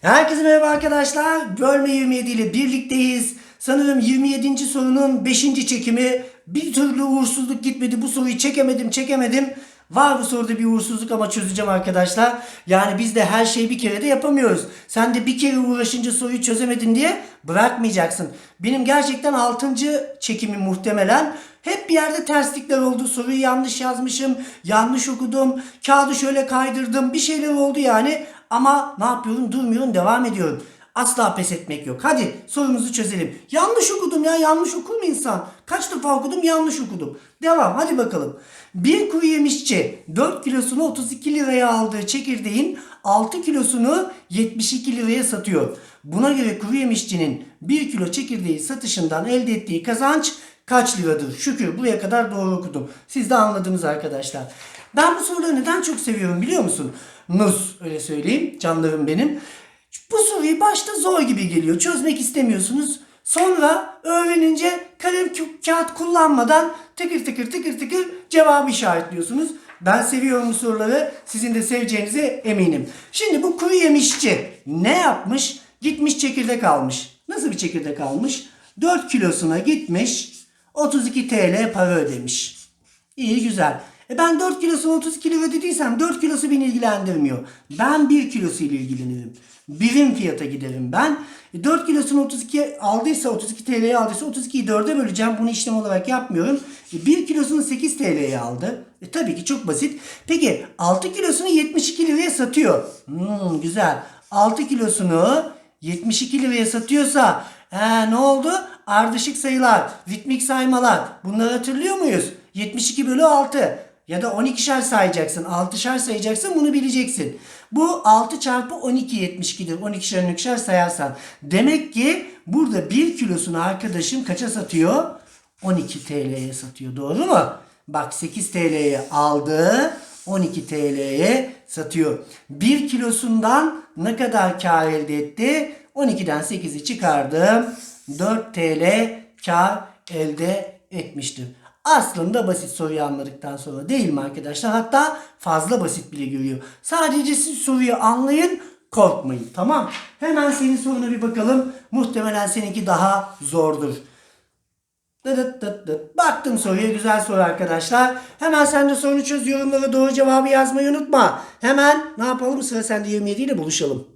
Herkese merhaba arkadaşlar. Bölme 27 ile birlikteyiz. Sanırım 27. sorunun 5. çekimi. Bir türlü uğursuzluk gitmedi. Bu soruyu çekemedim, çekemedim. Var bu soruda bir uğursuzluk ama çözeceğim arkadaşlar. Yani biz de her şeyi bir kere de yapamıyoruz. Sen de bir kere uğraşınca soruyu çözemedin diye bırakmayacaksın. Benim gerçekten 6. çekimim muhtemelen. Hep bir yerde terslikler oldu. Soruyu yanlış yazmışım. Yanlış okudum. Kağıdı şöyle kaydırdım. Bir şeyler oldu yani. Ama ne yapıyorum? Durmuyorum. Devam ediyorum. Asla pes etmek yok. Hadi sorumuzu çözelim. Yanlış okudum ya. Yanlış okur mu insan? Kaç defa okudum? Yanlış okudum. Devam. Hadi bakalım. Bir kuru yemişçi 4 kilosunu 32 liraya aldığı çekirdeğin 6 kilosunu 72 liraya satıyor. Buna göre kuru yemişçinin 1 kilo çekirdeği satışından elde ettiği kazanç kaç liradır? Şükür buraya kadar doğru okudum. Siz de anladınız arkadaşlar. Ben bu soruları neden çok seviyorum biliyor musun? Nus öyle söyleyeyim canlarım benim. Bu soruyu başta zor gibi geliyor. Çözmek istemiyorsunuz. Sonra öğrenince kalem ka- kağıt kullanmadan tıkır tıkır tıkır tıkır cevabı işaretliyorsunuz. Ben seviyorum bu soruları. Sizin de seveceğinize eminim. Şimdi bu kuru yemişçi ne yapmış? Gitmiş çekirdek almış. Nasıl bir çekirdek almış? 4 kilosuna gitmiş 32 TL para ödemiş. İyi güzel. E ben 4 kilosunu 32 lira ödediysem 4 kilosu beni ilgilendirmiyor. Ben 1 kilosu ile ilgilenirim. Birim fiyata giderim ben. E 4 kilosunu 32 aldıysa 32 TL'ye aldıysa 32'yi 4'e böleceğim. Bunu işlem olarak yapmıyorum. E 1 kilosunu 8 TL'ye aldı. E tabii ki çok basit. Peki 6 kilosunu 72 liraya satıyor. Hmm, güzel. 6 kilosunu 72 liraya satıyorsa he, ne oldu? Ardışık sayılar, ritmik saymalar. Bunları hatırlıyor muyuz? 72 bölü 6 ya da 12'şer sayacaksın, 6'şer sayacaksın bunu bileceksin. Bu 6 çarpı 12 72'dir. 12'şer 12'şer sayarsan. Demek ki burada 1 kilosunu arkadaşım kaça satıyor? 12 TL'ye satıyor. Doğru mu? Bak 8 TL'ye aldı. 12 TL'ye satıyor. 1 kilosundan ne kadar kar elde etti? 12'den 8'i çıkardım. 4 TL kar elde etmiştir. Aslında basit soruyu anladıktan sonra değil mi arkadaşlar? Hatta fazla basit bile görüyor. Sadece siz soruyu anlayın, korkmayın. Tamam. Hemen senin soruna bir bakalım. Muhtemelen seninki daha zordur. Dıdıt dıt dıt. Baktım soruya güzel soru arkadaşlar. Hemen sen de sorunu çöz yorumlara doğru cevabı yazmayı unutma. Hemen ne yapalım sıra sende 27 ile buluşalım.